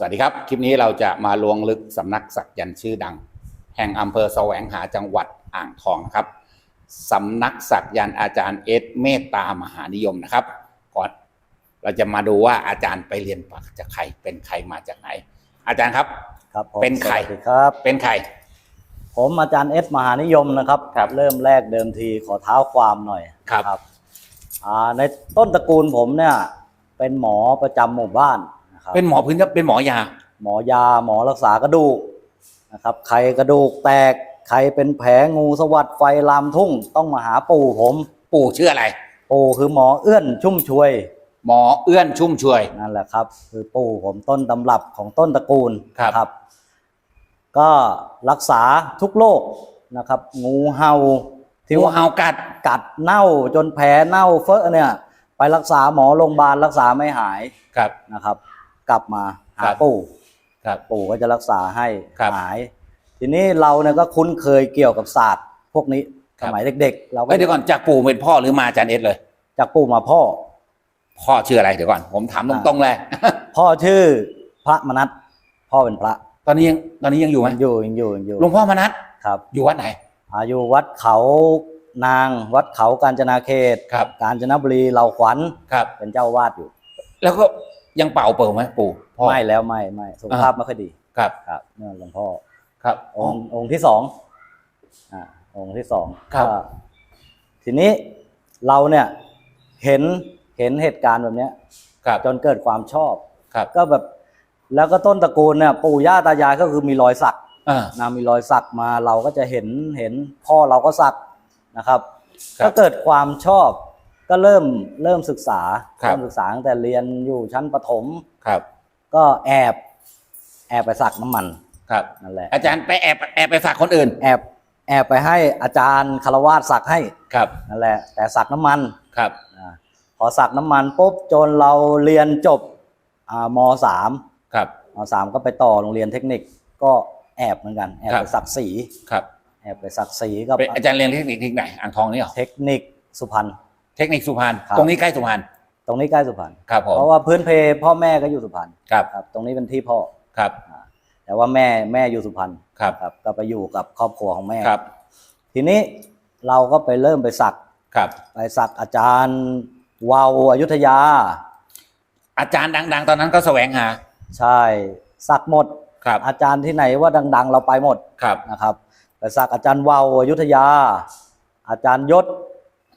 สวัสดีครับ คลิปนี้เราจะมาลวงลึกสำนักสักยันต์ชื่อดัง แห่งอำเภอแสวงหาจังหวัดอ่างทองนะครับสำนักสักยันต์อาจารย์เอสเมตตามหานิยมนะครับ ก่อนเราจะมาดูว่าอาจารย์ไปเรียนปักจากใครเป็นใครมาจากไหน อาจารย์ครับครับผมเป็นใครสวัสดีครับ เป็นใคร ผมอาจารย์เอสมหานิยมนะครับครับเริ่มแรกเดิมทีขอเท้าความหน่อยครับ อ่าในต้นตระกูลผมเนี่ย เป็นหมอประจำหมู่บ้านนะ ครับ เป็นหมอพื้นเป็นหมอยา หมอยาหมอรักษากระดูกนะครับใครกระดูกแตกใครเป็นแผลงูสวัสดไฟลามทุ่ง ต้องมาหาปู่ผมปู่ชื่ออะไร ปู่คือหมอเอื้อนชุ่มช่วย หมอเอื้อนชุ่มช่วย นั่นแหละครับ คือปู่ผมต้นตำรับของต้นตระกูลครับนะก็รักษาทุกโรคนะครับ งูเห่าที่งูว่าเห่ากัด กัดเน่าจนแผลเน่าเฟ้อเนี่ย ไปรักษาหมอโรงพยาบาลรักษาไม่หายครับ นะครับ กลับมาหาครับ ปู่ครับ ปู่ก็จะรักษาให้ครับ หาย ทีนี้เราเนี่ยก็คุ้นเคยเกี่ยวกับศาสตร์ พวกนี้ครัสบมัยเด็ก ๆ เราก็เอ้ยเดี๋ยวก่อนจากปู่เป็นพ่อหรือมาอาจารย์เอสเลย จากปู่มาพ่อ พ่อชื่ออะไรเดี๋ยวก่อน ผมถามตรงๆเลย พ่อชื่อพระมนัสพ่อเป็นพระตอนนี้ยังตอนนี้ยังอยู่ไหมยังอยู่ยังอยู่ยังอยู่หลวงพ่อมนัสครับ อยู่วัดไหน อายุวัดเขานางวัดเขากาญจนาเขต ครับ กาญจนบุรีเหล่าขวัญครับ เป็นเจ้าวาดอยู่ แล้วก็ ยังเป่าเปิ่ไหมปู่พ่อ ไม่แล้วไม่ไม่สุขภาพอ่าไม่ค่อยดีครับครับเนี่ยหลวงพ่อครับ องค์องค์ที่สองอ่าองค์ที่สองครับ ก็ทีนี้เราเนี่ยเห็นเห็นเหตุการณ์แบบเนี้ย ครับจนเกิดความชอบ ครับก็แบบแล้วก็ต้นตระกูลเนี่ยปู่ย่าตายายก็คือมีรอยสัก อ่า นะมีรอยสักมาเราก็จะเห็นเห็นพ่อเราก็สักนะครับ ครับ ก็เกิดความชอบ ก็เริ่มเริ่มศึกษาครับ เริ่มศึกษาตั้งแต่เรียนอยู่ชั้นประถม ครับ ก็แอบแอบไปสักน้ำมันครับ นั่นแหละ อาจารย์ไปแอบแอบไปฝากคนอื่น แอบแอบไปให้อาจารย์คารวาสสักให้ครับ นั่นแหละ แต่สักน้ำมันครับ อาพอสักน้ำมันปุ๊บจนเราเรียนจบอ่ามสามครับ มสามก็ไปต่อโรงเรียนเทคนิคก็แอบเหมือนกันแอบครับไปสักสีครับแอบไปสักสีกับเป็นอาจารย์เรียนเทคนิคที่ไหน อ่างทองนี่เหรอเทคนิคสุพรรณ เทคนิคสุพรรณครับ ตรงนี้ใกล้สุพรรณตรงนี้ใกล้สุพรรณครับผมเพราะว่าพื้นเพพ่อแม่ก็อยู่สุพรรณครับครับ ตรงนี้เป็นที่พ่อครับแต่ว่าแม่แม่อยู่สุพรรณครับครับ ก็ไปอยู่กับครอบครัวของแม่ ครับทีนี้เราก็ไปเริ่มไปสักครับไปสักอาจารย์วาวอยุธยา อาจารย์ดัง ๆ ตอนนั้นก็แสวงหาใช่สักหมด ครับอาจารย์ที่ไหนว่าดัง ๆ เราไปหมดครับนะครับไปสักอาจารย์วาวอยุธยา อาจารย์ยศ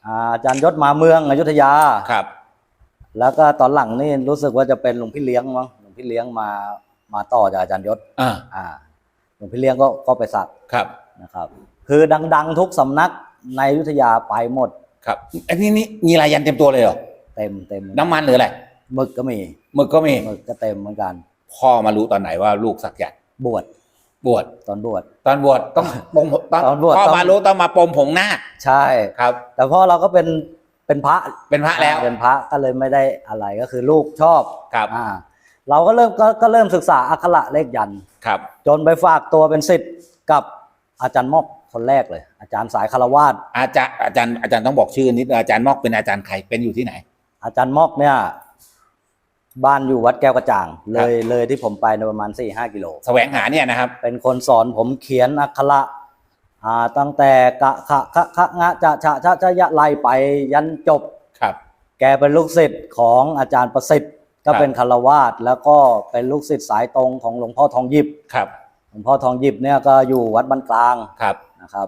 อ่าอาจารย์ยศมาเมืองอยุธยาครับ แล้วก็ตอนหลังนี่รู้สึกว่าจะเป็นหลวงพี่เลี้ยงมั้งหลวงพี่เลี้ยงมามาต่อจากอาจารย์ยศอ่าอ่าหลวงพี่เลี้ยงก็ก็ไปสักครับนะครับ คือดัง ๆ ทุกสำนักในอยุธยาไปหมดครับอันนี้นี่มีลายยันเต็มตัวเลยเหรอเต็มเต็มน้ำมันหรืออะไรหมึกก็มีหมึกก็มีหมึกก็เต็มเหมือนกัน พ่อมารู้ตอนไหนว่าลูกสักยันต์บวช บวชตอนบวชตอนบวชต้องปรงตอนตอนบวชพ่อต้องมารู้ต้องมาปรงผงหน้าคใช่ครับ แต่พ่อเราก็เป็นเป็นพระเป็นพระแล้วเป็นพระก็เลยไม่ได้อะไรก็คือลูกชอบครับอ่าเราก็เริ่มก็ก็เริ่มศึกษาอักขระเลขยันต์ครับ จนไปฝากตัวเป็นศิษย์กับอาจารย์มอกคนแรกเลย อาจารย์สายคารวาสอาจารย์อาจารย์อาจารย์ต้องบอกชื่อนิดอาจารย์มอกเป็นอาจารย์ใครเป็นอยู่ที่ไหน อาจารย์มอกเนี่ย บ้านอยู่วัดแก้วกระจ่าง เลยเลยที่ผมไปในประมาณ4ี่ห้ากิโลแสวงหาเนี่ยนะครับ เป็นคนสอนผมเขียนอักขระอ่าตั้งแต่กะขะคะคะงะจะชะชะชะยะไล่ไปยันจบครับ แกเป็นลูกศิษย์ของอาจารย์ประสิทธิ์ก็ครับเป็นคารวาสแล้วก็เป็นลูกศิษย์สายตรงของหลวงพ่อทองหยิบครับหลวงพ่อทองหยิบเนี่ยก็อยู่วัดบ้านกลางครับนะครับ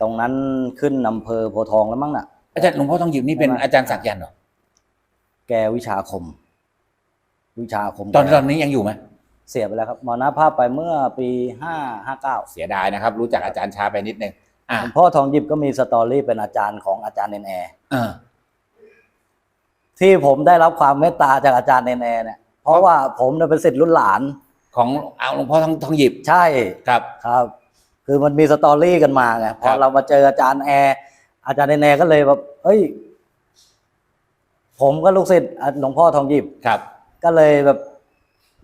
ตรงนั้นขึ้นอำเภอโพธิ์ทองแล้วมั้งน่ะอาจารย์หลวงพ่อทองหยิบนี่เป็นไม่ไม่อาจารย์สักยันต์เหรอแกวิชาคม วิชาคมตอนแกตอนนี้ยังอยู่ไหมเสียไปแล้วครับมรณภาพไปเมื่อปีห้าห้าเก้าเสียดายนะครับ รู้จักอาจารย์ช้าไปนิดนึงอ่าหลวงพ่อทองหยิบก็มีสตอรี่เป็นอาจารย์ของอาจารย์เนนแอร์เออที่ผมได้รับความเมตตาจากอาจารย์เนนแอร์เนี่ยเพราะว่าผมเนี่ยเป็นศิษย์รุ่นหลานของเอาหลวงพ่อทองทองหยิบใช่ครับครับ คือมันมีสตอรี่กันมาไงพครัอบเรามาเจออาจารย์แอร์อาจารย์เนนแอร์ก็เลยแบบเอ้ย ผมก็ลูกศิษย์หลวงพ่อทองหยิบครับ ก็เลยแบบ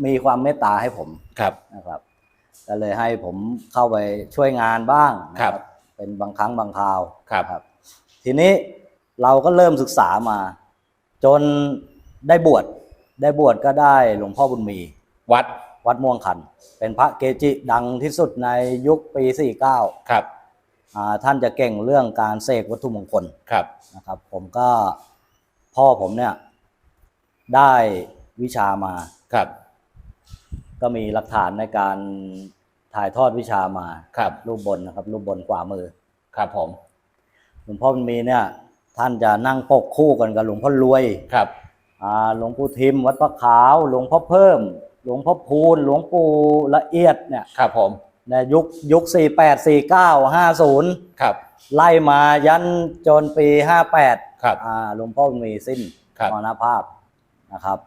มีความเมตตาให้ผมครับนะครับ ก็เลยให้ผมเข้าไปช่วยงานบ้างนะครับเป็นบางครั้งบางคราวครับครับทีนี้เราก็เริ่มศึกษามา จนได้บวชได้บวชก็ได้หลวงพ่อบุญมีมวัดวัดม่วงขัน เป็นพระเกจิดังที่สุดในยุคปี49ครับอ่าท่านจะเก่งเรื่องการเสกวัตถุมงคลครับนะครับ ผมก็พ่อผมเนี่ยได้ วิชามาครับ ก็มีหลักฐานในการถ่ายทอดวิชามาครับรูปบนนะครับ รูปบนขวามือ ครับผมหลวงพ่อมันมีเนี่ย ท่านจะนั่งปกคู่กันกับหลวงพ่อรวยครับอ่าหลวงปู่ทิม วัดพระขาว หลวงพ่อเพิ่ม หลวงพ่อพูน หลวงปู่ละเอียดเนี่ยครับผมในยุคยุค48 49 50ครับ ไล่มายันจนปี58ครับอ่าหลวงพ่อมีสิ้นครับมรณภาพนะครับ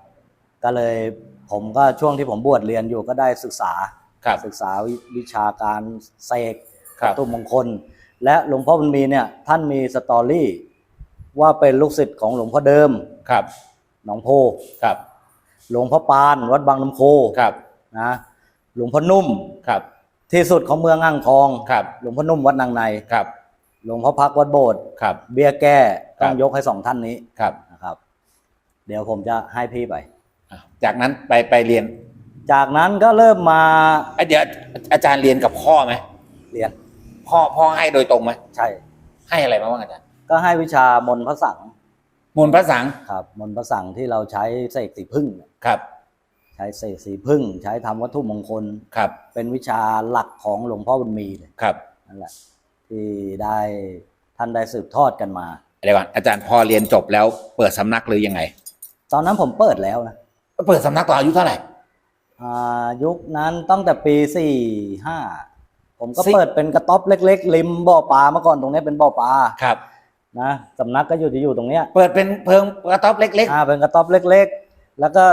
ก็เลยผมก็ช่วงที่ผมบวชเรียนอยู่ก็ได้ศึกษาครับ ศึกษาวิวิชาการเสกครับวัตถุมงคล และหลวงพ่อบุญมีเนี่ยท่านมีสตอรี่ ว่าเป็นลูกศิษย์ของหลวงพ่อเดิม ครับหนองโพ ครับหลวงพ่อปาน วัดบางน้ำโคครับนะหลวงพ่อนุ่ม ครับที่สุดของเมืองอ่างทอง ครับหลวงพ่อนุ่มวัดนางใน ครับหลวงพ่อพักวัดโบสถ์ครับ เบี้ยแก้ครัต้บองยกให้สองท่านนี้ครับนะครับ เดี๋ยวผมจะให้พี่ไปอะ จากนั้นไปไปเรียน จากนั้นก็เริ่มมาไอยเดี๋ยวอาจารย์เรียนกับพ่อไหมเรียน พ่อพ่อให้โดยตรงไหมใช่ ให้อะไรมาบ้างอาจารย์ก็ให้วิชามนต์พระสังมนต์พระสังครับ มนต์พระสังที่เราใช้เสกสีพึ่งเนี่ยครับ ใช้เสกสีพึ่ง ใช้ทำวัตถุมงคล ครับเป็นวิชาหลักของหลวงพ่อบุญมีเลยครับนั่นแหละที่ได้ท่านได้สืบทอดกันมา เดี๋ยวก่อนอาจารย์พอเรียนจบแล้วเปิดสำนักหรือยังไง ตอนนั้นผมเปิดแล้วนะ เปิดสำนักตอนอายุเท่าไหร่ อ่ายุคนั้นตั้งแต่ปีสี่ห้าผมก็สี่เปิดเป็นกระต๊อบเล็กๆริมบ่อปลาเมื่อก่อนตรงนี้เป็นบ่อปลาครับ นะสำนักก็อยู่ที่อยู่ตรงเนี้ยเปิดเป็นเพิงกระต๊อบเล็กอ่าเป็นกระต๊อบเล็กๆ แล้วก็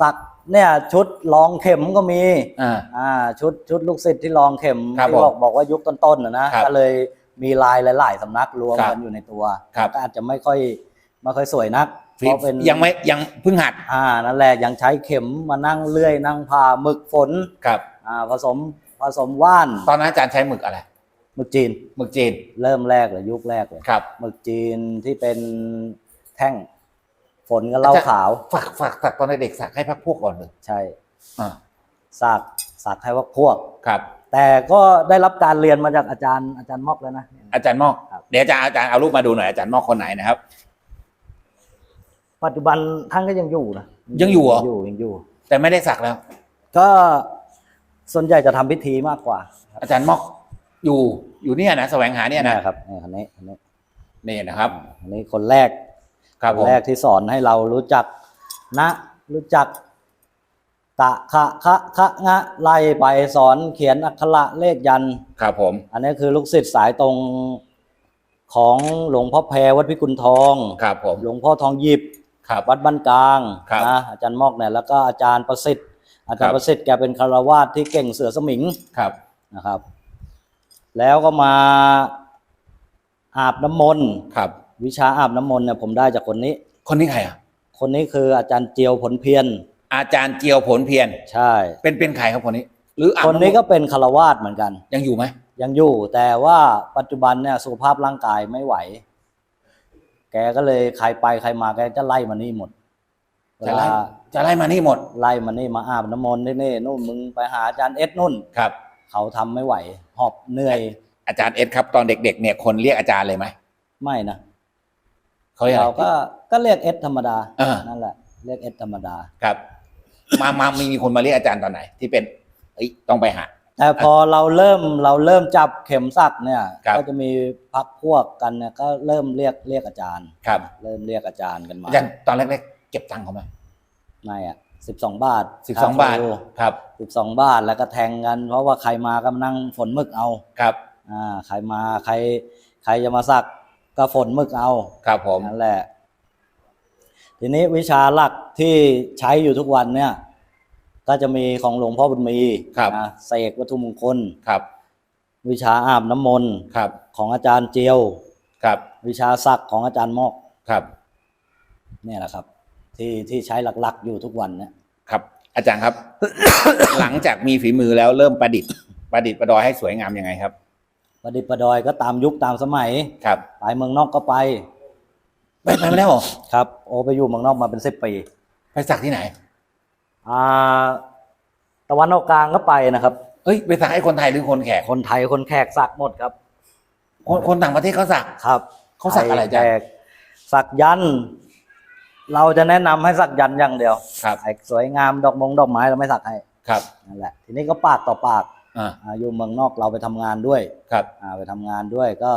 สักเนี่ยชุดรองเข็มก็มีๆอ่า อ่าชุดชุดลูกศิษย์ที่รองเข็มครับที่บอกผมบอกว่ายุคต้นๆนะนะครับก็เลยมีลายหลาย ๆสำนักรวมครับกันอยู่ในตัวครับ ก็อาจจะไม่ค่อยไม่ค่อยสวยนัก เพราะเป็นยังไม่ยังเพิ่งหัด อ่านั่นแหละยังใช้เข็มมานั่งเลื่อย นั่งผ่าหมึกฝนครับอ่าผสมผสมว่าน ตอนนั้นอาจารย์ใช้หมึกอะไรหมึกจีนหมึกจีน เริ่มแรกเลยยุคแรกเลยครับหมึกจีนที่เป็นแท่งฝนกับเหล้าขาวฝากฝากฝากตอนเด็กๆสักให้พักพวกก่อนเลยใช่อ่าสักสักให้ว่าพวกครับ แต่ก็ได้รับการเรียนมาจากอาจารย์อาจารย์มอกแล้วนะอาจารย์มอกครับเดี๋ยวอาจารย์อาจารย์เอารูปมาดูหน่อยอาจารย์มอกคนไหนนะครับ ปัจจุบันท่านก็ยังอยู่นะยังอยู่เหรอ อยู่ยังอยู่ แต่ไม่ได้สักแล้ว ก็ส่วนใหญ่จะทำพิธีมากกว่า อาจารย์มอกอยู่อยู่เนี่ยนะแสวงหาเนี่ยนะครับเนี่ยคนนี้คนนี้นี่นะครับอันนี้คนแรกครับคผมนแรกที่สอนให้เรารู้จักนะ รู้จักตะคะคะคะงะไล่ไปสอนเขียนอักขระเลขยันต์ครับผม อันนี้คือลูกศิษย์สายตรงของหลวงพ่อแพรวัดพิกุลทอง ครับผม หลวงพ่อทองหยิบ ครับวัดบ้านกลางครับนะอาจารย์มอกเนี่ยแล้วก็อาจารย์ประสิทธิ์ อาจารครัย์บ ประสิทธิ์แกเป็นคารวาสที่เก่งเสือสมิงครับนะครับ แล้วก็มาอาบน้ำมนต์ครับ วิชาอาบน้ำมนต์เนี่ยผมได้จากคนนี้ คนนี้ใครอะ คนนี้คืออาจารย์เจียวผลเพียรอาจารย์เจียวผลเพียรใช่ เป็นเป็นใครครับคนนี้ หรืออ่าคนนี้ก็เป็นคารวาสเหมือนกัน ยังอยู่ไหมยังอยู่แต่ว่าปัจจุบันเนี่ยสุขภาพร่างกายไม่ไหว แกก็เลยใครไปใครมาแกจะไล่มานี่หมดเวจะไล่ลาจะไล่มานี่หมดไล่มานี่มาอาบน้ำมนต์นี่นี่นู่นมึงไปหาอาจารย์เอสนุ่น ครับ เขาทำไม่ไหว หอบเหนื่อยอาจารย์เอสครับตอนเด็ก ๆ เนี่ยคนเรียกอาจารย์เลยไหมไม่นะเขาเรียกเราอะไรก็ก็เรียกเอสธรรมดาอ่านั่นแหละเรียกเอสธรรมดา ครับ มามามีมีคนมาเรียกอาจารย์ตอนไหน ที่เป็นเอ้ยต้องไปหา แต่พอเราเริ่มเราเริ่มจับเข็มสักเนี่ยครับ ก็จะมีพักพวกกันเนี่ยก็เริ่มเรียกเรียกอาจารย์ ครับเริ่มเรียกอาจารย์กันมาอาจารย์ตอนแรกๆเก็บตังค์เขาไหมไม่อะสิบสองบาทสิบสองบาทครับสิบสองบาทแล้วก็แทงกัน เพราะว่าใครมาก็มานั่งฝนหมึกเอาครับอ่าใครมาใคร ใครจะมาสักก็ฝนหมึกเอาครับผมนั่นแหละ ทีนี้วิชาหลักที่ใช้อยู่ทุกวันเนี่ย ก็จะมีของหลวงพ่อบุญมีครับนะเสกวัตถุมงคลครับ วิชาอาบน้ำมนต์ครับ ของอาจารย์เจียวครับ วิชาศักดิ์ของอาจารย์มอกครับเนี่ยแหละครับ ที่ที่ใช้หลักๆอยู่ทุกวันเนี่ยครับ อาจารย์ครับ หลังจากมีฝีมือแล้วเริ่มประดิษฐ์ประดิษฐ์ประดอยให้สวยงามยังไงครับ ประดิษฐ์ประดอยก็ตามยุคตามสมัยครับไปเมืองนอกก็ไป ไปไปไม่ได้หรอครับ โอไปอยู่เมืองนอกมาเป็นสิบปี ไปสักที่ไหน อ่าตะวันออกกลางก็ไปนะครับ เอ้ยไปสักให้คนไทยหรือคนแขกคนไทยคนแขกสักหมดครับ คนคนต่างประเทศเขาสักครับเขาสักอะไรทยจ๊ะแขกสักยันต์เราจะแนะนำให้สักยันต์อย่างเดียวครับไอ้สวยงามดอกมงดอกไม้เราไม่สักให้ครับนั่นแหละ ทีนี้ก็ปากต่อปากอ่าอ่าอยู่เมืองนอกเราไปทำงานด้วยครับอ่าไปทำงานด้วยก็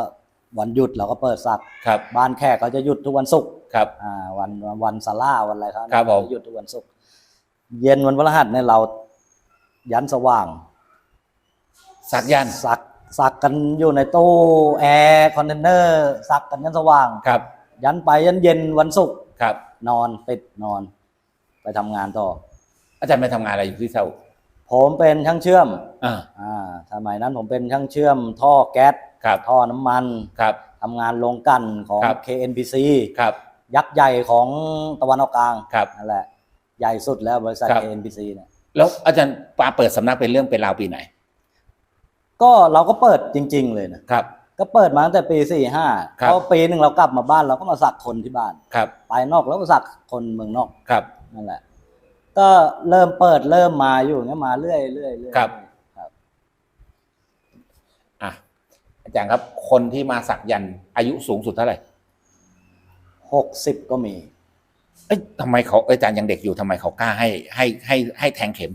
วันหยุดเราก็เปิดสักครับ บ้านแขกเขาจะหยุดทุกวันศุกร์ครับอ่าวันวันสาราวันอะไรครับครับผมจะหยุดทุกวันศุกร์ เย็นวันพฤหัสเนี่ยเรา ยันสว่าง สักยันต์สักสักกันอยู่ในตู้แอร์คอนเทนเนอร์สักกันยันสว่างครับ ยันไปยันเย็นวันศุกร์ครับ นอนปิดนอน ไปทำงานต่อ อาจารย์ไปทำงานอะไรอยู่ที่ซาอุผมเป็นช่างเชื่อมอ่าอ่าสมัยนั้นผมเป็นช่างเชื่อมท่อแก๊สครับท่อน้ำมันครับทำงานโรงกลั่นของครับ KNPC ครับยักษ์ใหญ่ของตะวันออกกลางครับนั่นแหละ ใหญ่สุดแล้วบริษัท ครับ KNPC เนี่ยแล้วอาจารย์ปาเปิดสำนักเป็นเรื่องเป็นราวปีไหนก็เราก็เปิดจริง ๆ เลยนะครับ ก็เปิดมาตั้งแต่ปีสี่ห้าครับ พอปีหนึ่งเรากลับมาบ้านเราก็มาสักคนที่บ้าน ครับไปนอกแล้วก็สักคนเมืองนอกครับ นั่นแหละ ก็เริ่มเปิดเริ่มมาอยู่อย่างเงี้ยมาเรื่อยเรื่อยเรื่อยครับ ครับ อะอาจารย์ครับคนที่มาสักยันต์อายุสูงสุดเท่าไหร่ หกสิบก็มีเอ้ยทำไมเขาเอ้ยอาจารย์ยังเด็กอยู่ทำไมเขากล้าให้ให้ให้ให้แทงเข็ม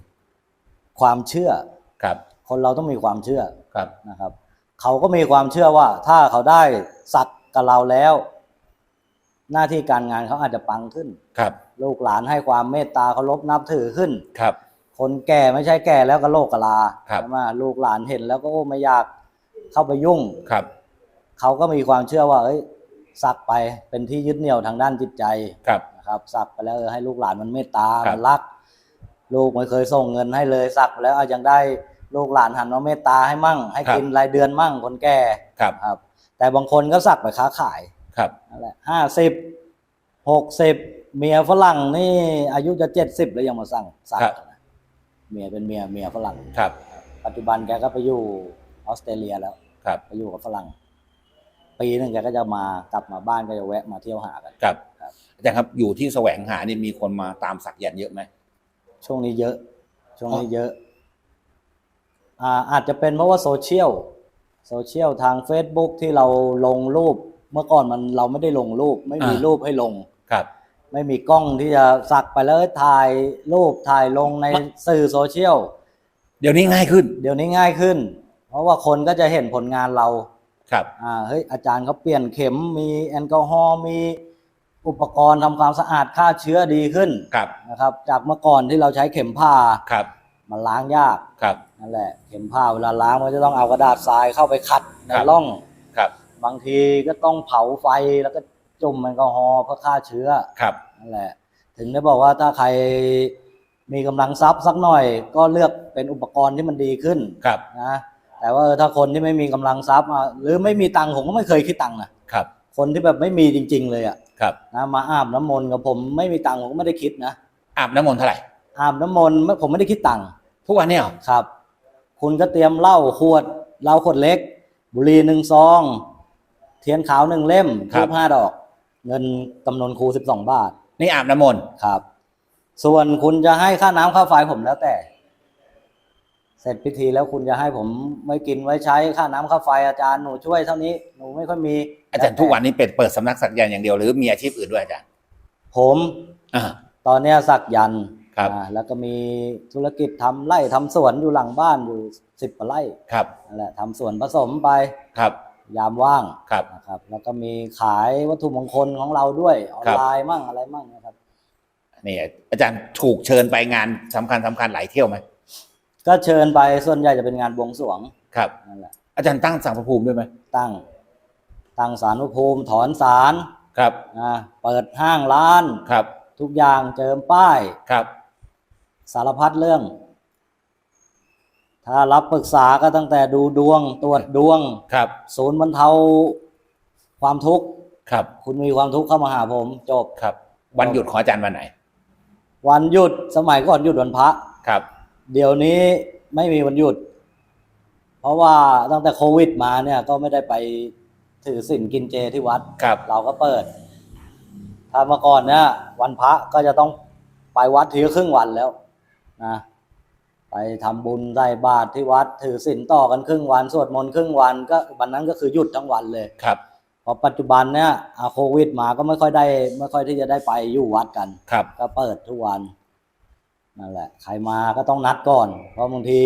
ความเชื่อครับ คนเราต้องมีความเชื่อครับนะครับ เขาก็มีความเชื่อว่า ถ้าเขาได้สักกับเราแล้ว หน้าที่การงานเขาอาจจะปังขึ้นครับ ลูกหลานให้ความเมตตาเคารพนับถือขึ้นครับ คนแก่ไม่ใช่แก่แล้วก็โลกกะลาครับใช่ไหมลูกหลานเห็นแล้วก็โอ้ไม่อยากเข้าไปยุ่งครับ เขาก็มีความเชื่อว่า เอ้ยสักไปเป็นที่ยึดเหนี่ยวทางด้านจิตใจครับนะ ครับสักไปแล้วเออให้ลูกหลานมันเมตตาครับ มันรัก ลูกไม่เคยส่งเงินให้เลยสักไปแล้วเอายังได้ลูกหลานหันมาเมตตาให้มั่ง ให้กินรายเดือนมั่งคนแก่ครับครับ แต่บางคนก็สักไปค้าขายครับนั่นแหละห้าสิบหกสิบเมียฝรั่งนี่อายุจะเจ็ดสิบแล้วยังมาสั่งสักนะเมียเป็นเมียเมียฝรั่ง ครับปัจจุบันแกก็ไปอยู่ออสเตรเลียแล้วครับไปอยู่กับฝรั่ง ปีหนึ่งแกก็จะมากลับมาบ้านก็จะแวะมาเที่ยวหากัน ครับครับ อาจารย์ครับอยู่ที่แสวงหานี่มีคนมาตามสักยันต์เยอะไหม ช่วงนี้เยอะ ช่วงนี้เยอะอ่าอาจจะเป็นเพราะว่าโซเชียลโซเชียลทาง Facebook ที่เราลงรูปเมื่อก่อนมันเราไม่ได้ลงรูป ไม่มีรูปให้ลง ครับ ไม่มีกล้องที่จะสักไปแล้วถ่ายรูปถ่ายลงในสื่อโซเชียล เดี๋ยวนี้ง่ายขึ้น เดี๋ยวนี้ง่ายขึ้น เพราะว่าคนก็จะเห็นผลงานเรา ครับอ่าเฮ้ยอาจารย์เขาเปลี่ยนเข็มมีแอลกอฮอล์มีอุปกรณ์ทำความสะอาดฆ่าเชื้อดีขึ้นครับ นะครับ จากเมื่อก่อนที่เราใช้เข็มผ้าครับ มันล้างยากครับ นั่นแหละเข็มผ้าเวลาล้างมันจะต้องเอากระดาษทรายเข้าไปขัดในครับ ร่อง ครับ บางทีก็ต้องเผาไฟแล้วก็จุ่มแอลกอฮอล์เพื่อฆ่าเชื้อ ครับ นั่นแหละ ถึงได้บอกว่าถ้าใครมีกำลังทรัพย์สักหน่อย ก็เลือกเป็นอุปกรณ์ที่มันดีขึ้นครับ นะ แต่ว่าถ้าคนที่ไม่มีกำลังทรัพย์อะหรือไม่มีตังค์ผมก็ไม่เคยคิดตังค์นะครับ คนที่แบบไม่มีจริง ๆ เลยอะครับนะมาอาบน้ำมนต์กับผมไม่มีตังค์ผมก็ไม่ได้คิดนะอาบน้ำมนต์เท่าไหร่อาบน้ำมนต์ไม่ผมไม่ได้คิดตังค์ทุกวันเนี่ยเหรอครับ คุณก็เตรียมเหล้าขวดเหล้าขวดเล็ก บุหรี่หนึ่งซอง เทียนขาวหนึ่งเล่มทูบห้าดอก เงินจำนวนครูสิบสองบาท นี่อาบน้ำมนต์ครับ ส่วนคุณจะให้ค่าน้ำค่าไฟผมแล้วแต่ เสร็จพิธีแล้วคุณจะให้ผมไม่กินไว้ใช้ค่าน้ำค่าไฟอาจารย์หนูช่วยเท่านี้หนูไม่ค่อยมีอาจารย์ทุกวันนี้เป็นเปิดสำนักสักยันต์อย่างเดียวหรือมีอาชีพอื่นด้วยอาจารย์ผมอ่า ตอนเนี้ยสักยันต์ครับ อ่าแล้วก็มีธุรกิจทำไร่ทำสวนอยู่หลังบ้านอยู่สิบกว่าไร่ครับนั่นแหละทำสวนผสมไปครับยามว่างครับ นะครับแล้วก็มีขายวัตถุมงคลของเราด้วยออนครับไลน์มั่งอะไรมั่งนะครับ นี่อาจารย์ถูกเชิญไปงานสำคัญสำคัญหลายเที่ยวไหม ก็เชิญไปส่วนใหญ่จะเป็นงานบวงสรวงครับ นั่นแหละอาจารย์ตั้งสังพระภูมิด้วยไหมตั้ง ตั้งสารพระภูมิถอนสารครับอ่าเปิดห้างร้าน ครับ ทุกอย่างเจิมป้าย ครับ สารพัดเรื่อง ถ้ารับปรึกษาก็ตั้งแต่ดูดวงตรวจดวง ครับ ศูนย์บรรเทาความทุกข์ ครับ คุณมีความทุกข์เข้ามาหาผมจบ ครับ วันหยุดของอาจารย์วันไหน วันหยุดสมัยก่อนหยุดวันพระ ครับ เดี๋ยวนี้ไม่มีวันหยุด เพราะว่าตั้งแต่โควิดมาเนี่ย ก็ไม่ได้ไปถือศีลกินเจที่วัด ครับ เราก็เปิดถ้าเมื่อก่อนเนี่ยวันพระก็จะต้องไปวัดทีละครึ่งวันแล้วนะไปทำบุญใส่บาตรที่วัด ถือศีลต่อกันครึ่งวัน สวดมนต์ครึ่งวันก็วันนั้นก็คือหยุดทั้งวันเลย ครับ พอปัจจุบันเนี่ยอ่าโควิดมาก็ไม่ค่อยได้ ไม่ค่อยที่จะได้ไปอยู่วัดกัน ครับ ก็เปิดทุกวัน นั่นแหละใครมาก็ต้องนัดก่อน เพราะบางที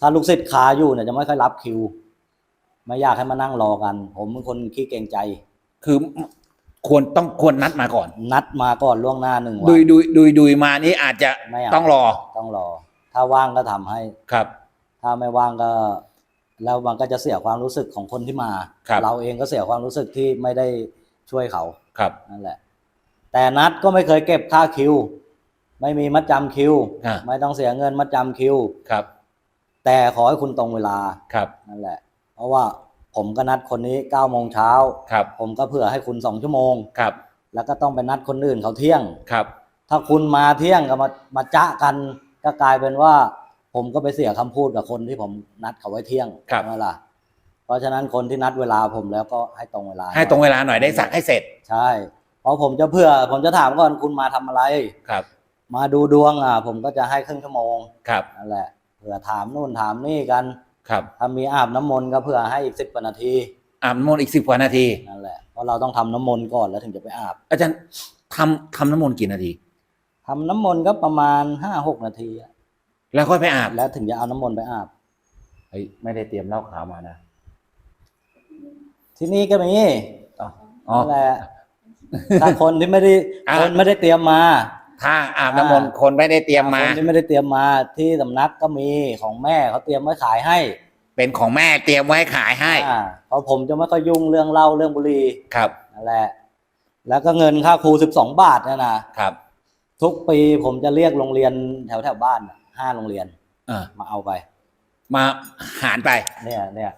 ถ้าลูกศิษย์คาอยู่เนี่ยจะไม่ค่อยรับคิว ไม่อยากให้มานั่งรอกัน ผมเป็นคนขี้เกรงใจ คือควรต้องควรนัดมาก่อน นัดมาก่อนล่วงหน้าหนึ่งวัดุยน ดุยดุยดุยมานี่อาจจะไม่เอา ต้องรอต้องรอ ถ้าว่างก็ทำให้ ครับ ถ้าไม่ว่างก็ แล้วมันก็จะเสียความรู้สึกของคนที่มา ครับ เราเองก็เสียความรู้สึกที่ไม่ได้ช่วยเขาครับ นั่นแหละ แต่นัดก็ไม่เคยเก็บค่าคิว ไม่มีมัดจำคิว อ่า ไม่ต้องเสียเงินมัดจำคิว ครับ แต่ขอให้คุณตรงเวลาครับ นั่นแหละ เพราะว่าผมก็นัดคนนี้เก้าโมงเช้า ครับ ผมก็เผื่อให้คุณสองชั่วโมง ครับ แล้วก็ต้องไปนัดคนอื่นเขาเที่ยง ครับ ถ้าคุณมาเที่ยงก็มามาจ้ากันก็กลายเป็นว่า ผมก็ไปเสียคำพูดกับคนที่ผมนัดเขาไว้เที่ยงครับ ใช่ไหมล่ะเพราะฉะนั้นคนที่นัดเวลาผมแล้วก็ให้ตรงเวลาให้ตรงเวลาหน่อยได้สักให้เสร็จ ใช่เพราะผมจะเผื่อ ผมจะถามก่อนคุณมาทำอะไร ครับ มาดูดวงอะผมก็จะให้ครึ่งชั่วโมงครับนั่นแหละเผื่อถามนู่นถามนี่กันครับถ้ามีอาบน้ำมนต์ก็เผื่อให้อีกสิบกว่านาทีอาบน้ำมนต์อีกสิบกว่านาทีนั่นแหละเพราะเราต้องทำน้ำมนต์ก่อนแล้วถึงจะไปอาบ อาจารย์ทำทำน้ำมนต์กี่นาทีทำน้ำมนต์ก็ประมาณห้าหกนาทีอะแล้วค่อยไปอาบแล้วถึงจะเอาน้ำมนต์ไปอาบเฮ้ยไม่ได้เตรียมเหล้าขาวมานะที่นี่ก็มีอ๋ออ๋อนั่นแหละถ้าคนที่ไม่ได้อะคนไม่ได้เตรียมมา ถ้าอาบน้ำมนต์คนไม่ได้เตรียมมา คนที่ไม่ได้เตรียมมาที่สำนักก็มีของแม่เขาเตรียมไว้ขายให้เป็นของแม่เตรียมไว้ขายให้อ่าเพราะผมจะไม่ค่อยยุ่งเรื่องเหล้าเรื่องบุหรี่ครับนั่นแหละ แล้วก็เงินค่าครูสิบสองบาทเนี่ยนะครับ ทุกปีผมจะเรียกโรงเรียนแถวแถวๆบ้านน่ะห้าโรงเรียนเออ มาเอาไป มาหารไป เนี่ยเนี่ย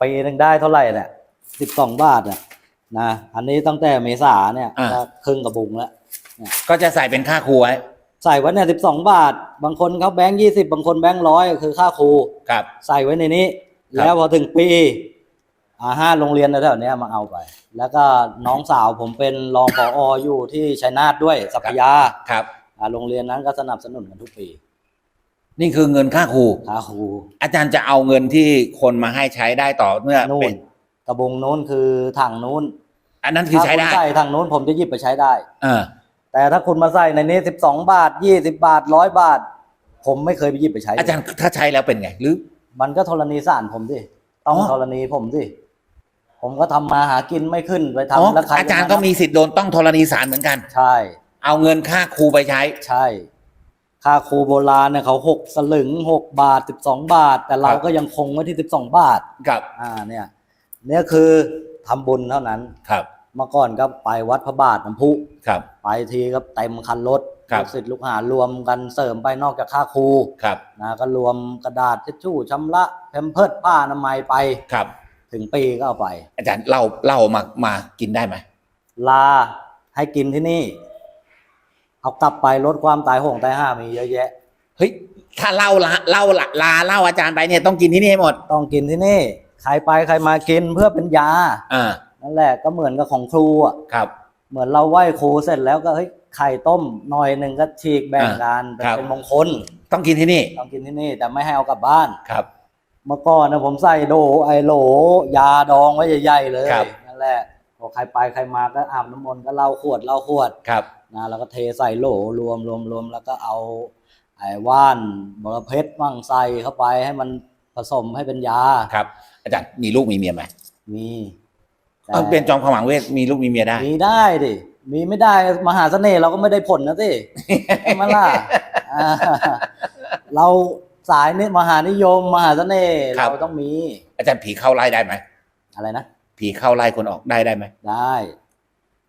ปีหนึ่งได้เท่าไหร่เนี่ยสิบสองบาทอะนะอันนี้ตั้งแต่เมษาเนี่ยอ่า ก็ครึ่งกระบุงแล้ว ก็จะใส่เป็นค่าครูไว้ใส่ไว้เนี่ยสิบสองบาท บางคนเขาแบงค์ยี่สิบบางคนแบงค์ร้อยคือค่าครูครับ ใส่ไว้ในนี้ครับแล้วพอถึงปีอ่าห้าโรงเรียนแถวๆเนี้ยมาเอาไป แล้วก็น้องสาวผมเป็นรองผออยู่ที่ชัยนาทด้วยสัพยาครับอ่าโรงเรียนนั้นก็สนับสนุนกันทุกปี นี่คือเงินค่าครูค่าครูอาจารย์จะเอาเงินที่คนมาให้ใช้ได้ต่อเมื่อนู่เป็นนกระบุงนู้นคือถังนู้นอันนั้นคือใช้ได้ถ้าคุณใส่ถังนู้นผมจะหยิบไปใช้ได้ เออ แต่ถ้าคุณมาใส่ในนี้สิบสองบาทยี่สิบาทร้อยบาท ผมไม่เคยไปหยิบไปใช้ อาจารย์ถ้าใช้แล้วเป็นไง หรือ มันก็ธรณีสารผมสิต้องอ๋อธรณีผมสิผมก็ทำมาหากินไม่ขึ้นไปทำอ๋อแล้วใครอาจารย์จะก็นับมีสิทธิ์โดนต้องธรณีสารเหมือนกัน ใช่ เอาเงินค่าครูไปใช้ ใช่ ค่าครูโบราณเนี่ยเขาหกสลึงหกบาทสิบสองบาท แต่เราครับก็ยังคงไว้ที่สิบสองบาทกับ อ่าเนี่ยเนี่ยคือทำบุญเท่านั้นครับ เมื่อก่อนก็ไปวัดพระบาทน้ำพุครับ ไปทีก็เต็มคันรถครับ ลูกศิษย์ลูกหารวมกันเสริมไปนอกจากค่าครูครับนะก็รวมกระดาษทิชชู่ชำระแพมเพิร์ดผ้าอนามัยไป ครับ ถึงปีก็เอาไป อาจารย์เล่าเล่ามามากินได้ไหมลาให้กินที่นี่ เอากลับไปลดความตายโหงตายห้ามีเยอะแยะ เฮ้ยถ้าเล่าละเล่าละลาเล่าอาจารย์ไปเนี่ยต้องกินที่นี่ให้หมดต้องกินที่นี่ ใครไปใครมากินเพื่อเป็นยา อ่า นั่นแหละก็เหมือนกับของครูอะครับ เหมือนเราไหว้ครูเสร็จแล้วก็เฮ้ยไข่ต้มหน่อยหนึ่งก็ฉีกแบ่งกันเป็นครับ เป็นมงคลต้องกินที่นี่ต้องกินที่นี่แต่ไม่ให้เอากลับบ้าน ครับ เมื่อก่อนนะผมใส่โดไอโหล ยาดองไว้ใหญ่ๆเลยครับ นั่นแหละพอใครไปใครมาก็อาบน้ำมนต์ก็เหล้าขวดเหล้าขวดครับนะแล้วก็เทใส่โหลรวมรวมรวมแล้วก็เอาไอ้ว่านบรเพชรมั่งใส่เข้าไปให้มันผสมให้เป็นยาครับ อาจารย์มีลูกมีเมียไหมมีแต่เออเป็นจอมขมังเวทมีลูกมีเมียได้ มีได้ดิ มีไม่ได้มหาเสน่ห์เราก็ไม่ได้ผลนะสิใช่ไหมล่ะอ่าเราสายนี่มหานิยม มหาเสน่ห์ครับ เราต้องมี อาจารย์ผีเข้าไล่ได้ไหมอะไรนะ ผีเข้าไล่คนออกได้ได้ไหม ได้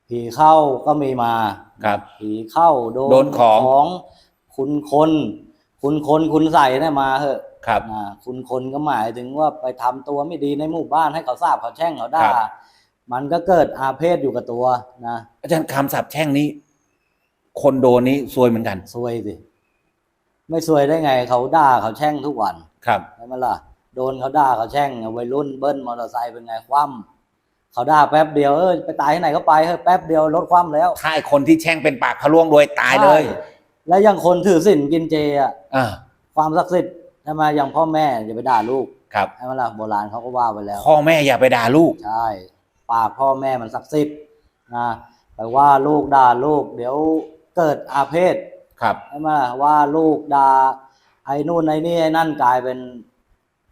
ผีเข้าก็มีมา ครับ ผีเข้าโดโดนของ คุณคน คุณคนคุณใส่เนี่ยมาเหอะครับ อ่าคุณคนก็หมายถึงว่าไปทำตัวไม่ดีในหมู่บ้านให้เขาทราบเขาแช่งเขาด่าครับ มันก็เกิดอาเพศอยู่กับตัวนะอาจารย์คำสาปแช่งนี้ คนโดนนี้ซวยเหมือนกัน ซวยสิ ไม่ซวยได้ไงเขาด่าเขาแช่งทุกวันครับใช่ไหมล่ะโดนเขาด่าเขาแช่งวัยรุ่นเบิ้ลมอเตอร์ไซค์เป็นไงคว่ำเขาด่าแป๊บเดียวเออไปตายที่ไหนก็ไปเฮ้ยแป๊บเดียวรถคว่ำแล้วถ้าไอ้คนที่แช่งเป็นปากพะล่วงโดยตายเลยใช่แล้วอย่างคนถือศีลกินเจอะอ่าความศักดิ์สิทธิ์ใช่ไหมอย่างพ่อแม่อย่าไปด่าลูกครับใช่ไหมล่ะโบราณเขาก็ว่าไว้แล้ว พ่อแม่อย่าไปด่าลูกใช่ ปากพ่อแม่มันศักดิ์สิทธิ์นะไปว่าลูกด่าลูก เดี๋ยวเกิดอาเพศครับใช่ไหมล่ะว่าลูกด่าไอ้นู่นไอ้นี่ไอ้นั่นกลายเป็น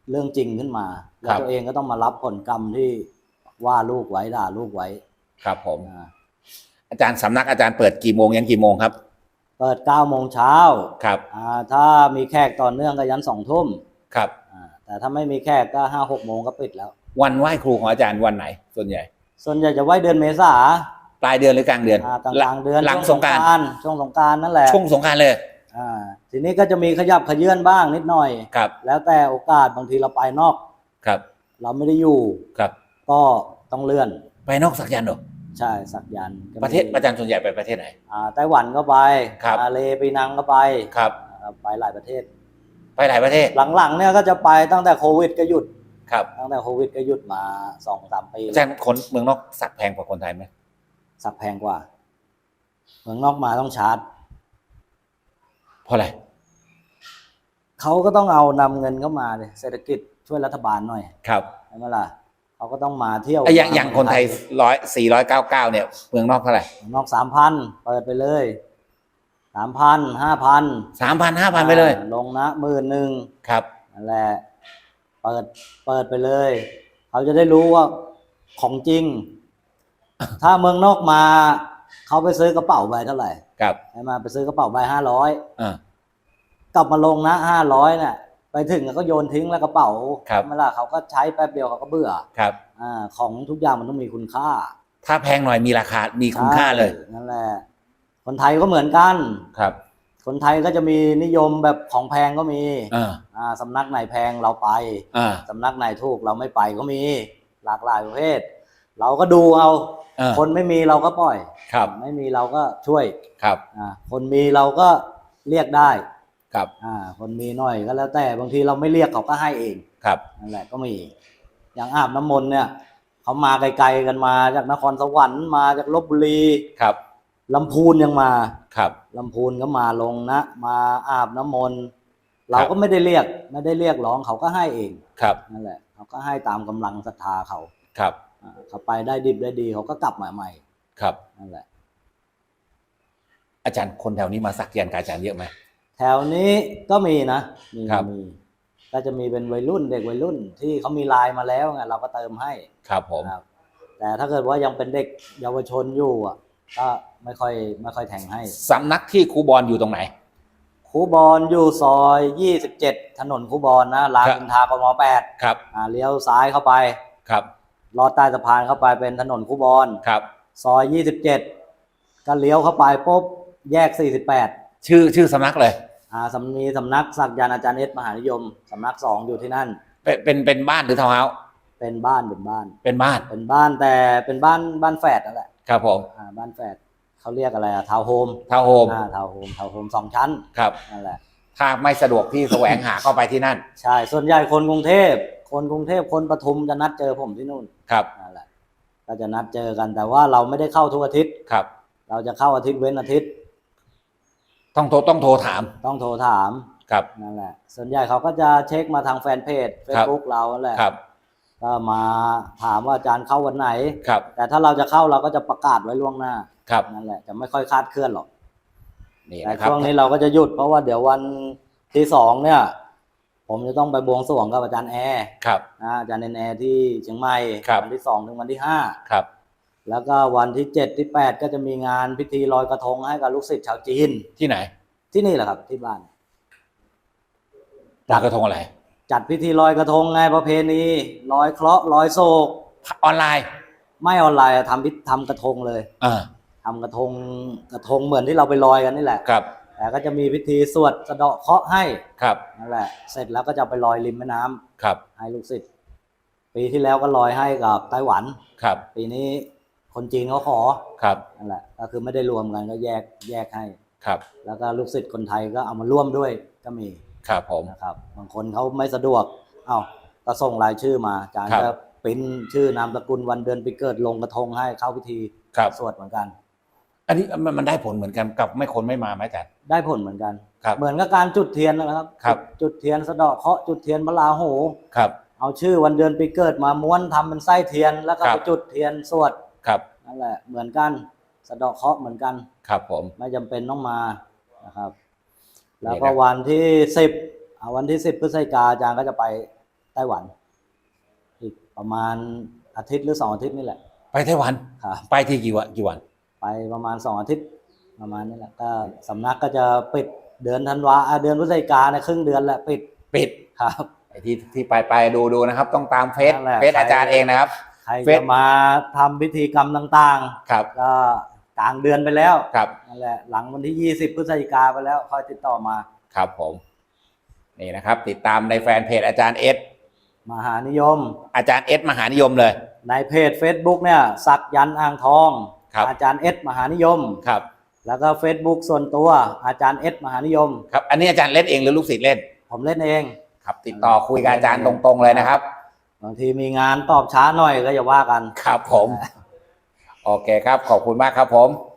เรื่องจริงขึ้นมา แล้ควรับตัวเองก็ต้องมารับผลกรรมที่ว่าลูกไว้ด่าลูกไว้ ครับผมนะอาจารย์สำนักอาจารย์เปิดกี่โมงยันกี่โมงครับ เปิดเก้าโมงเช้าครับอ่าถ้ามีแขกต่อเนื่องก็ยันสองทุ่มครับอ่าแต่ถ้าไม่มีแขกก็ห้าหกโมงก็ปิดแล้ว วันไหว้ครูของอาจารย์วันไหน ส่วนใหญ่ ส่วนใหญ่จะไว้เดือนเมษาปลายเดือนหรือกลางเดือนอ่ากลางกลางๆเดือนหลังช่วสงกรารนต์ช่วงสงกรารนั่นแหละช่วงสงกรารเลยอ่าทีนี้ก็จะมีขยับขยื่นบ้างนิดหน่อย ครับแล้วแต่โอกาสบางทีเราไปนอก ครับเราไม่ได้อยู่ครับก็ต้องเลื่อน ไปนอกสักยันต์เหรอใช่สักยันต์ก็มีประเทศอาจารย์ส่วนใหญ่ไปประเทศไหน อ่าไต้หวันก็ไปครับ มาเลปีนังก็ไปครับ อ่าไปหลายประเทศ ไปหลายประเทศหลังๆเนี่ยก็จะไปตั้งแต่โควิดก็หยุด ครับตั้งแต่โควิดก็หยุดมาสองสามปีอาจารย์คนเมืองนอกสักแพงกว่าคนไทยไหมสักแพงกว่า เมืองนอกมาต้องชาร์จเพราะอะไรเขาก็ต้องเอานำเงินเข้ามาเลยเศรษฐกิจช่วยรัฐบาลหน่อย ครับใช่ไหมล่ะเขาก็ต้องมาเที่ยวไอ้อย่างอย่างคนไทยร้อยสี่ร้อยเก้าเก้าเนี่ย เมืองนอกเท่าไหร่เมืองนอกสามพันเปิดไปเลยสามพันห้าพันสามพันห้าพันไปเลย ลงนะหมื่นหนึ่งครับนั่นแหละ เปิดเปิดไปเลย เขาจะได้รู้ว่าของจริง ถ้าเมืองนอกมาเขาไปซื้อกระเป๋าใบเท่าไหร่ครับใช่ไหมไปซื้อกระเป๋าใบห้าร้อยอ่ากลับมาลงนะห้าร้อยเนี่ยไปถึงก็โยนทิ้งแล้วกระเป๋าครับใช่ไหมล่ะเขาก็ใช้แป๊บเดียวเขาก็เบื่อครับอ่าของทุกอย่างมันต้องมีคุณค่า ถ้าแพงหน่อยมีราคามีคุณค่าเลยใช่นั่นแหละคนไทยก็เหมือนกันครับ คนไทยก็จะมีนิยมแบบของแพงก็มีอ่าอ่าสำนักไหนแพงเราไปอ่าสำนักไหนถูกเราไม่ไปก็มีหลากหลายประเภท เราก็ดูเอา อ่าคนไม่มีเราก็ปล่อย ครับไม่มีเราก็ช่วยครับอ่าคนมีเราก็เรียกได้ครับอ่าคนมีหน่อยก็แล้วแต่บางทีเราไม่เรียกเขาก็ให้เองครับนั่นแหละก็มี อย่างอาบน้ำมนต์เนี่ยเขามาไกลๆกันมาจากนครสวรรค์มาจากลบบุรีครับลำพูนยังมา ครับลำพูนก็มาลงนะ มาอาบน้ำมนต์เราก็ไม่ได้เรียกไม่ได้เรียกร้องเขาก็ให้เองครับนั่นแหละเขาก็ให้ตามกำลังศรัทธาเขาครับอ่าเขาไปได้ดิบได้ดีเขาก็กลับมาใหม่ครับนั่นแหละ อาจารย์คนแถวนี้มาสักยันต์กับอาจารย์เยอะไหมแถวนี้ก็มีนะมีครับมีก็จะมีเป็นวัยรุ่นเด็กวัยรุ่น ที่เขามีไลน์มาแล้วไงเราก็เติมให้ครับผมครับแต่ถ้าเกิดว่ายังเป็นเด็กเยาวชนอยู่อะ ก็ไม่ค่อยไม่ค่อยแทงให้สำนักที่ครูบอลอยู่ตรงไหน ครูบอลอยู่ซอย 27 ถนนครูบอลนะรามครับอินทรากม8ครับอ่าเลี้ยวซ้ายเข้าไปครับลอดใต้สะพานเข้าไปเป็นถนนครูบอลครับซอย 27 ก็เลี้ยวเข้าไปปุ๊บแยก 48 ชื่อชื่อสำนักเลยอ่าสำนีสำนักศักยานอาจารย์เอสมหานิยมสำนักสองอยู่ที่นั่น เป็นเป็นเป็นบ้านหรือทาวน์เฮาส์เป็นบ้านเป็นบ้าน เป็นบ้านเป็นบ้านแต่เป็นบ้านบ้านแฝดนั่นแหละ ครับผมอ่าบ้านแฝดเขาเรียกอะไรอะทาวน์โฮมทาวน์โฮมอ่าทาวน์โฮมทาวน์โฮมสองชั้นครับ นั่นแหละ ถ้าไม่สะดวกที่แสวงหาเข้าไปที่นั่น ใช่ ส่วนใหญ่คนกรุงเทพ คนกรุงเทพคนปทุมจะนัดเจอผมที่นู่นครับ นั่นแหละ ก็จะนัดเจอกัน แต่ว่าเราไม่ได้เข้าทุกอาทิตย์ ครับ เราจะเข้าอาทิตย์เว้นอาทิตย์ ต้องโทรต้องโทรถาม ต้องโทรถาม ครับ นั่นแหละ ส่วนใหญ่เขาก็จะเช็คมาทางแฟนเพจครับ Facebook เรานั่นแหละ ครับ ก็มาถามว่าอาจารย์เข้าวันไหน ครับ แต่ถ้าเราจะเข้าเราก็จะประกาศไว้ล่วงหน้าครับ นั่นแหละจะไม่ค่อยคาดเคลื่อนหรอก นี่แต่นะครับช่วงนี้เราก็จะหยุดเพราะว่าเดี๋ยววันที่สองเนี่ย ผมจะต้องไปบวงสรวงกับอาจารย์แอร์ครับ นะอาจารย์แอร์ที่เชียงใหม่ครับ วันที่สองถึงวันที่ห้าครับ แล้วก็วันที่เจ็ดที่แปดก็จะมีงานพิธีลอยกระทงให้กับลูกศิษย์ชาวจีนที่ไหนที่นี่แหละครับที่บ้าน ลอยกระทงอะไร จัดพิธีลอยกระทงไงประเพณีลอยเคราะห์ลอยโศก ออนไลน์ ไม่ออนไลน์อะทำพิทำกระทงเลยอ่าทำกระทงกระทงเหมือนที่เราไปลอยกันนี่แหละครับแต่ก็จะมีพิธีสวดสะเดาะเคราะห์ให้ครับนั่นแหละ เสร็จแล้วก็จะไปลอยริมแม่น้ำครับให้ลูกศิษย์ปีที่แล้วก็ลอยให้กับไต้หวัน ครับปีนี้คนจีนเขาขอครับนั่นแหละก็คือไม่ได้รวมกันก็แยกแยกให้ ครับ แล้วก็ลูกศิษย์คนไทยก็เอามาร่วมด้วยก็มี ครับผม นะครับบางคนเขาไม่สะดวกเอ้าก็ส่งรายชื่อมาอาจารย์ครับก็ปริ้นชื่อนามสกุลวันเดือนปีเกิดลงกระทงให้เข้าพิธีครับ สวดเหมือนกัน อันนี้มันมันได้ผลเหมือนกันกับไม่คนไม่มาไหมอาจารย์ ได้ผลเหมือนกัน ครับ เหมือนกับการจุดเทียนนะครับ ครับ จุดเทียนสะเดาะเคราะห์จุดเทียนพระราหู ครับ เอาชื่อวันเดือนปีเกิดมาม้วนทำเป็นไส้เทียน แล้วก็ครัไปบ จุดเทียนสวดครับ นั่นแหละเหมือนกัน สะเดาะเคราะห์เหมือนกัน ครับผม ไม่จำเป็นต้องมานะครับนี่ แล้วนะก็วันที่สิบวันที่สิบพฤศจิกาอาจารย์ก็จะไปไต้หวัน อีกประมาณอาทิตย์หรือสองอาทิตย์นี่แหละ ไปไต้หวันครับไปที่กี่วันกี่วัน ไปประมาณสองอาทิตย์ประมาณนี้แหละก็สำนักก็จะปิดเดือนธันวาอ่าเดือนพฤศจิกาในยครึ่งเดือนแหละปิดปิดครับไอ้ที่ที่ไปไปดูดูนะครับ ต้องตามเฟซนั่นแหละเฟซอาจารย์เองนะครับใครเฟซจะมาทำพิธีกรรมต่างครับๆก็ กลางเดือนไปแล้วครับนั่นแหละหลังวันที่ยี่สิบพฤศจิกาไปแล้วค่อยติดต่อมา ครับผม นี่นะครับ ติดตามในแฟนเพจอาจารย์เอสมหานิยม อาจารย์เอสมหานิยมเลย ในเพจ Facebook เนี่ยสักยันต์อ่างทอง ครับ อาจารย์เอสมหานิยมครับ แล้วก็ Facebook ส่วนตัวอาจารย์เอสมหานิยม ครับ อันนี้อาจารย์เล่นเองหรือลูกศิษย์เล่น ผมเล่นเอง ครับ ติดต่อคุยกับอาจารย์ตรงๆเลยนะครับ บางทีมีงานตอบช้าหน่อยก็อย่าว่ากัน ครับผม โอเคครับ ขอบคุณมากครับผม